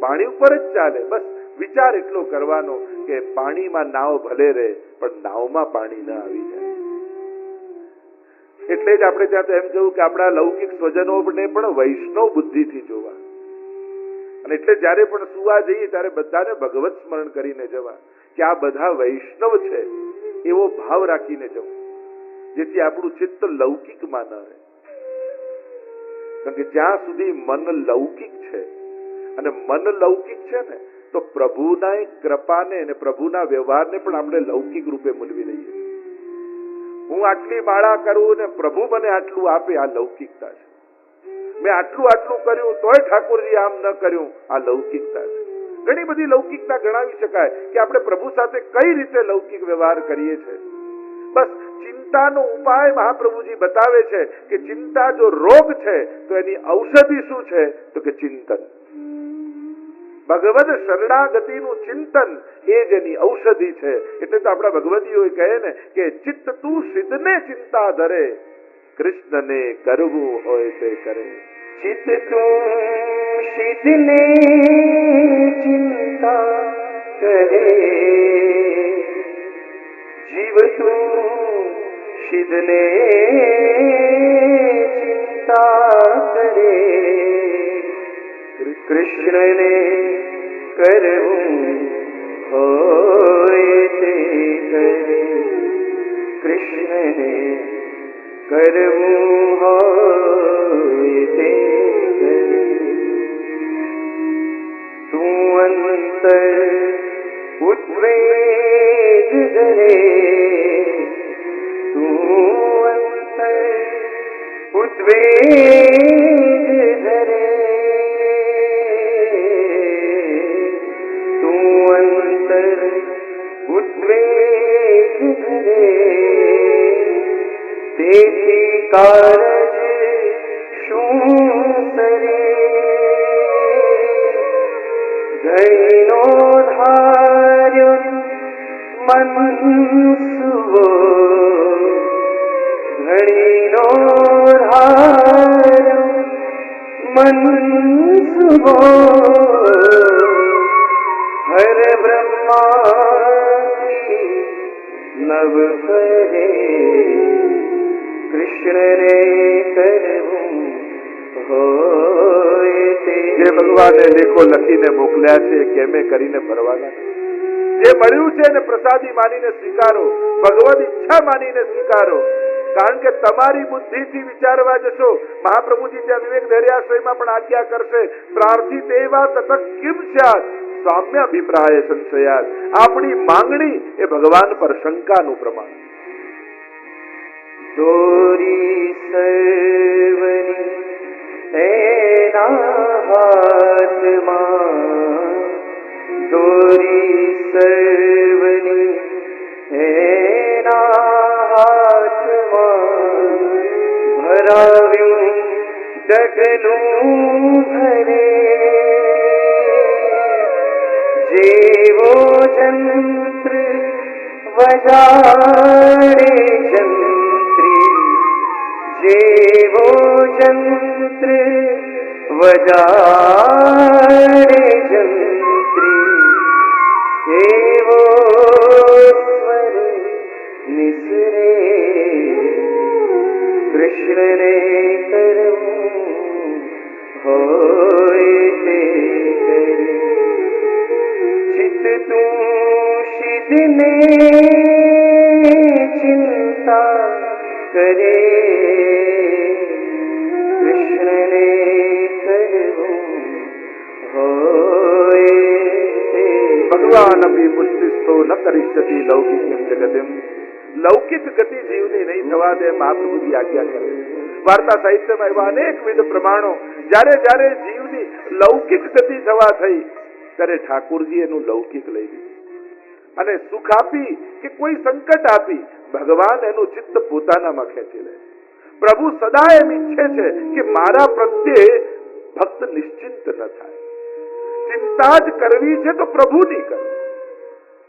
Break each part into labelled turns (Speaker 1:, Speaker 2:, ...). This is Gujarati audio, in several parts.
Speaker 1: પાણી ઉપર જ ચાલે. બસ વિચાર એટલો કરવાનો કે પાણીમાં નાવ ભલે રહે, પણ નાવમાં પાણી ન આવી જાય. એટલે જ આપણે ત્યાં તો એમ કહ્યું કે આપણા લૌકિક સ્વજનોને પણ વૈષ્ણવ બુદ્ધિથી જોવા. અને એટલે જ્યારે પણ સુવા જઈએ, ત્યારે બધાને ભગવત સ્મરણ કરીને જવા કે આ બધા વૈષ્ણવ છે, એવો ભાવ રાખીને જવું, જેથી આપણું ચિત્ત લૌકિકમાં ન રહે. કારણ કે જ્યાં સુધી મન લૌકિક છે અને મન લૌકિક છે ને, તો પ્રભુના કૃપાને અને પ્રભુના વ્યવહારને પણ આપણે લૌકિક રૂપે મૂલવી લઈએ હું આટલી માળા કરું ને પ્રભુ મને આટલું આપે, આ લૌકિકતા છે. મેં આટલું આટલું કર્યું, તોય ઠાકોરજી આમ ન કર્યું, આ લૌકિકતા છે. ઘણી બધી લૌકિકતા ગણાવી શકાય કે આપણે પ્રભુ સાથે કઈ રીતે લૌકિક વ્યવહાર કરીએ છીએ. બસ ચિંતાનો ઉપાય મહાપ્રભુજી બતાવે છે કે ચિંતા જો રોગ છે, તો એની ઔષધિ શું છે? તો કે ચિંતન. ભગવત શરણાગતિ નું ચિંતન એ જ એની ઔષધિ છે. એટલે તો આપણા ભગવદીઓ કહે ને કે ચિત્ત તું સિદ્ધને ચિંતા ધરે. કૃષ્ણને કરવું હોય તે કરે.
Speaker 2: ચિત્ત તું સિદ્ધને ચિંતા કરે જીવ તું સિદ્ધ ને ચિંતા કરે કૃષ્ણને કરવું હોય તે કરે કૃષ્ણને કરવું હોય તે કરે તું અંતર ઉદ્વેગ ધરે તું અંતર ઉદ્વેગ કારજ શું સરે ધૈનો ધાર્યો મન સુવો ધણીનો ધાર્યો મન સુવો હર બ્રહ્માથી નવ ફરે કૃષ્ણને કરવું હોય
Speaker 1: જે ભગવાને લેખો લખીને મોકલ્યા છે કેમે કરીને ભરવાના જે મળ્યું છે એને પ્રસાદી માનીને સ્વીકારો ભગવદ ઈચ્છા માનીને સ્વીકારો. કારણ કે તમારી બુદ્ધિથી વિચારવા જશો, મહાપ્રભુજી ત્યાં વિવેક ધૈર્યાશ્રયમાં પણ આજ્ઞા કરશે, પ્રાર્થી તેવા તથા કિમ સ્યાત સામ્ય અભિપ્રાય સંશયાત આપણી માંગણી એ ભગવાન પર શંકાનું પ્રમાણ.
Speaker 2: દોરી સર્વની એના હાથમાં દોરી સર્વની એના હાથમાં ભરાવ્યું ડગલું ભરે જેવો જંત્ર વજાડે જંત્રી જેવો જંત્ર વજારે જંત્રી એવો સ્વર નિસરે કૃષ્ણને કરવું હોય તે કરી ચિત તું શિદને ચિંતા करे। કૃષ્ણને કરવું હોય તે
Speaker 1: ભગવાન અભી પુષ્ટિસ્તો ન કરિષ્યતિ લૌકિકમ જગતિમ લૌકિક ગતિ જીવની નહીં થવા દે મહાપ્રભુજી આજ્ઞા કરે. વાર્તા સાહિત્યમાં એવા અનેકવિધ પ્રમાણો. જ્યારે જ્યારે જીવની લૌકિક ગતિ થવા થઈ, ત્યારે ઠાકુરજી એનું લૌકિક લઈ લીધું. અને સુખ આપી કે કોઈ સંકટ આપી ભગવાન એનું ચિત્ત પોતાનામાં ખેંચી લે. પ્રભુ સદા એમ ઈચ્છે છે કે મારા પ્રત્યે ભક્ત નિશ્ચિંત ન થાય. ચિંતા જ કરવી છે તો પ્રભુની કરો.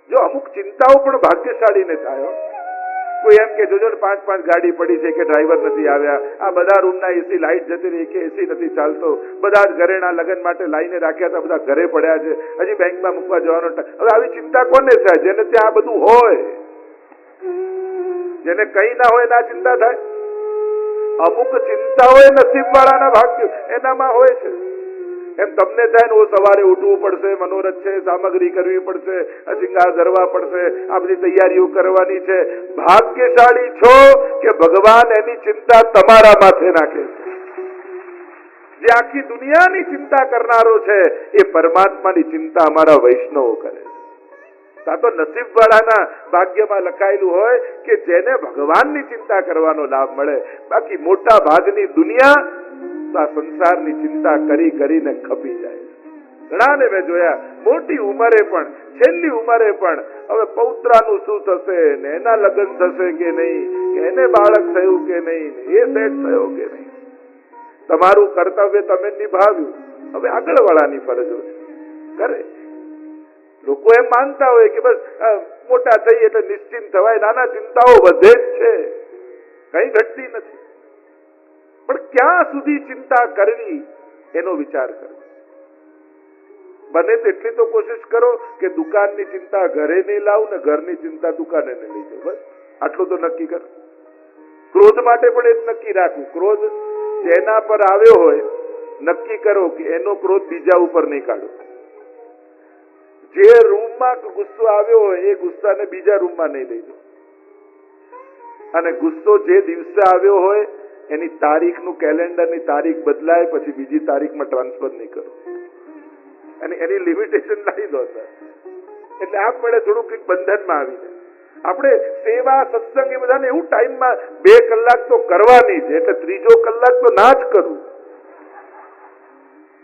Speaker 1: જો અમુક ચિંતાઓ પણ ભાગ્યશાળીને થાય કોઈ એમ કે, જોજો પાંચ પાંચ ગાડી પડી છે કે ડ્રાઈવર નથી આવ્યા. આ બધા રૂમના એસી લાઈટ જતી રહી કે એસી નથી ચાલતો. બધા જ ઘરેણા લગ્ન માટે લાઈને રાખ્યા હતા, બધા ઘરે પડ્યા છે. હજી બેંકમાં મૂકવા જવાનો હવે આવી ચિંતા કોને થાય? જેને ત્યાં બધું હોય. જેને કઈ ના હોય ના ચિંતા થાય. અમુક ચિંતાઓ એ નસીબ વાળાના ભાગ્ય એનામાં હોય છે. એમ તમને થાય ને સવારે ઉઠવું પડશે, મનોરથ છે, સામગ્રી કરવી પડશે શિંગાર ધરવા પડશે, આ બધી તૈયારીઓ કરવાની છે. ભાગ્યશાળી છો કે ભગવાન એની ચિંતા તમારા માથે નાખે છે? જે આખી દુનિયાની ચિંતા કરનારો છે, એ પરમાત્માની ચિંતા અમારા વૈષ્ણવો કરે આ તો નસીબ વાળાના ભાગ્યમાં લખાયેલું હોય કે જેને ભગવાનની ચિંતા કરવાનો લાભ મળે. બાકી મોટા ભાગની દુનિયા આ સંસારની ચિંતા કરી કરીને ખપી જાય. ઘણાને મેં જોયા, મોટી ઉંમરે પણ, છેલ્લી ઉંમરે પણ, હવે પૌત્રાનું શું થશે ને એના લગ્ન થશે કે નહીં, કે એને બાળક થયું કે નહીં એ સેટ થયો કે નહીં. તમારું કર્તવ્ય તમે નિભાવ્યું. હવે આગળ વાળાની ફરજો છે. કરે. લોકો એ માનતા હોય કે બસ મોટા થઈ એટલે નિશ્ચિંત થવાય, નાના ચિંતાઓ વધે જ છે. કઈ ઘટતી નથી. પણ ક્યાં સુધી ચિંતા કરવી એનો વિચાર કરો. બને તેટલી તો કોશિશ કરો કે દુકાનની ચિંતા ઘરે નહીં લાવ ને ઘરની ચિંતા દુકાને નહીં લઈ જાઓ. બસ, આટલું તો નક્કી કરો. ક્રોધ માટે પણ એ જ નક્કી રાખવું. ક્રોધ જેના પર આવ્યો હોય, નક્કી કરો કે એનો ક્રોધ બીજા ઉપર નહીં કાઢો. જે રૂમમાં ગુસ્સો આવ્યો હોય, એ ગુસ્સાને બીજા રૂમમાં નહીં લઈ જાઓ અને ગુસ્સો જે દિવસે આવ્યો હોય, એની તારીખનું કેલેન્ડરની તારીખ બદલાય, પછી બીજી તારીખમાં ટ્રાન્સફર નહીં કરો. અને એની લિમિટેશન લાવી દો એટલે આપણે થોડુંક કંઈક બંધનમાં આવી જાય. આપણે સેવા, સત્સંગ એ બધાને એવું ટાઈમમાં બે કલાક તો કરવાની છે એટલે ત્રીજો કલાક તો ના જ કરવું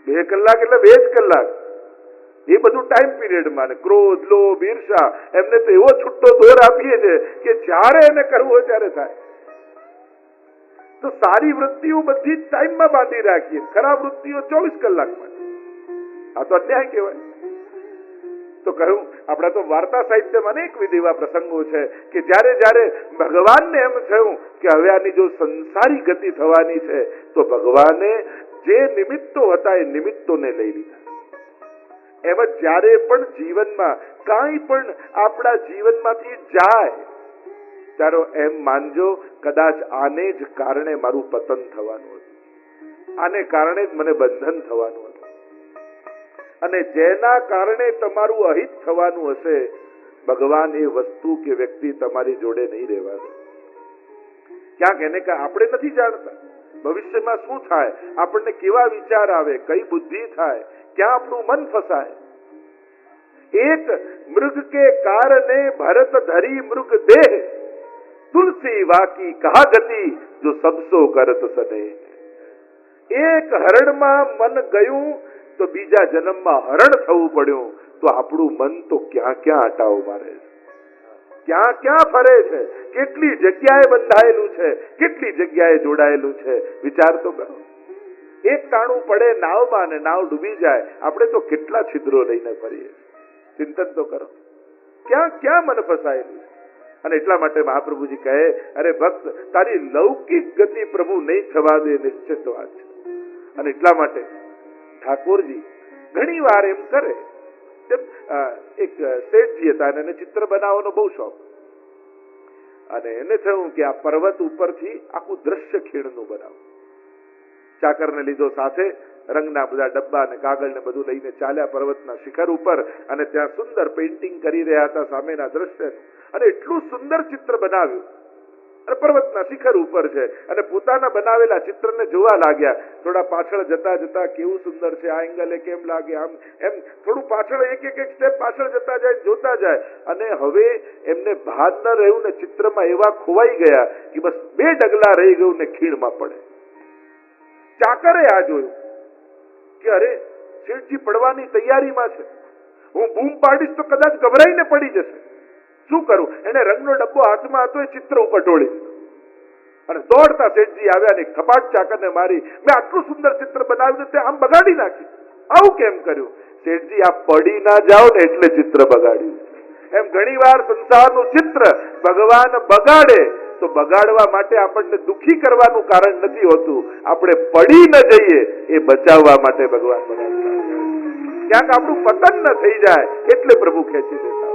Speaker 1: બે કલાક એટલે બે જ કલાક. એ બધું ટાઈમ પીરિયડમાં ને ક્રોધ, લોભ, ઈર્ષા, એમને તો એવો છૂટો દોર આપીએ છે કે જ્યારે એને કરવું હોય ત્યારે થાય. તો સારી વૃત્તિઓ બધી જ ટાઈમમાં બાંધી રાખીએ. ખરાબ વૃત્તિઓ ચોવીસ કલાકમાં આ તો અન્યાય કહેવાય. તો કહ્યું, આપણા તો વાર્તા સાહિત્યમાં અનેકવિધ એવા પ્રસંગો છે કે જ્યારે જ્યારે ભગવાનને એમ થયું કે હવે આની જો સંસારી ગતિ થવાની છે, તો ભગવાને જે નિમિત્તો હતા એ નિમિત્તોને લઈ લીધા. એમ જ્યારે પણ જીવનમાં કાંઈ પણ આપણા જીવનમાંથી જાય, ત્યારે એમ માનજો, કદાચ આને જ કારણે મારું પતન થવાનું હતું. આને કારણે જ મને બંધન થવાનું હતું. અને જેના કારણે તમારું અહિત થવાનું હશે, ભગવાન એ વસ્તુ કે વ્યક્તિ તમારી જોડે નહીં રહેવાનું. ક્યાંક એને આપણે નથી જાણતા. ભવિષ્યમાં શું થાય? આપણને કેવા વિચાર આવે? કઈ બુદ્ધિ થાય? ક્યાં આપણું મન ફસાય એક મૃગ કે કારણે ભરત ધરી મૃગ દેહ તુલસી વાકી કહા ગતિ જો સબસો કરત સને એક હરણમાં મન ગયું તો બીજા જન્મમાં હરણ થવું પડ્યું તો આપણું મન તો ક્યાં ક્યાં આટાઓ મારે ક્યાં ક્યાં ફરે છે કેટલી જગ્યાએ બંધાયેલું છે કેટલી જગ્યાએ જોડાયેલું છે વિચાર તો કરો એક ટાણું પડે, નાવમાં ને નાવ ડૂબી જાય. આપણે તો કેટલા છિદ્રો લઈને ફરીએ. ચિંતન તો કરો. ક્યાં ક્યાં મન ફસાયેલું છે? અને એટલા માટે મહાપ્રભુજી કહે, અરે ભક્ત, તારી લૌકિક ગતિ પ્રભુ નહીં થવા દે, નિશ્ચિત વાત છે. અને એટલા માટે ઠાકોરજી ઘણી વાર એમ કરે. એક શેઠજી હતા અને એને ચિત્ર બનાવવાનો બહુ શોખ. અને એને થયું કે આ પર્વત ઉપરથી આખું દ્રશ્ય ખીણનું બનાવું. ચાકરને લીધો સાથે રંગના બધા ડબ્બા અને કાગળ ને બધું લઈને ચાલ્યા પર્વતના શિખર ઉપર અને ત્યાં સુંદર પેઇન્ટિંગ કરી રહ્યા હતા સામેના દ્રશ્ય. અને એટલું સુંદર ચિત્ર બનાવ્યું. અને પર્વતના શિખર ઉપર છે. અને પોતાના બનાવેલા ચિત્રને જોવા લાગ્યા. થોડા પાછળ જતા જતા કેવું સુંદર છે. આ એંગલે કેમ લાગે? આમ, એમ થોડું પાછળ એક એક એક સ્ટેપ પાછળ જતા જાય, જોતા જાય. અને હવે એમને ભાન ન રહ્યું ને ચિત્રમાં એવા ખોવાઈ ગયા કે બસ બે ડગલા રહી ગયું ને ખીણમાં પડે. ચાકરે આ જોયું કે અરે, શેઠજી પડવાની તૈયારીમાં છે. હું બૂમ પાડીશ તો કદાચ ગભરાઈને પડી જશે. શું કરું? એને રંગનો ડબ્બો હાથમાં હતો, એ ચિત્ર ઉપર ઢોળી. અને દોડતા શેઠજી આવ્યા ને થપાટ ચાકરને મારી, મેં આટલું સુંદર ચિત્ર બનાવ્યું તે આમ બગાડી નાખી. આવું કેમ કર્યું? શેઠજી, આ પડી ના જાઓ ને એટલે ચિત્ર બગાડ્યું. એમ ઘણીવાર સંસારનું ચિત્ર ભગવાન બગાડે. તો બગાડવા માટે આપણને દુખી કરવાનું કારણ નથી હોતું. આપણે પડી ન જઈએ એ બચાવવા માટે ભગવાન ક્યાંક આપણું પતન ન થઈ જાય એટલે પ્રભુ ખેંચી હોય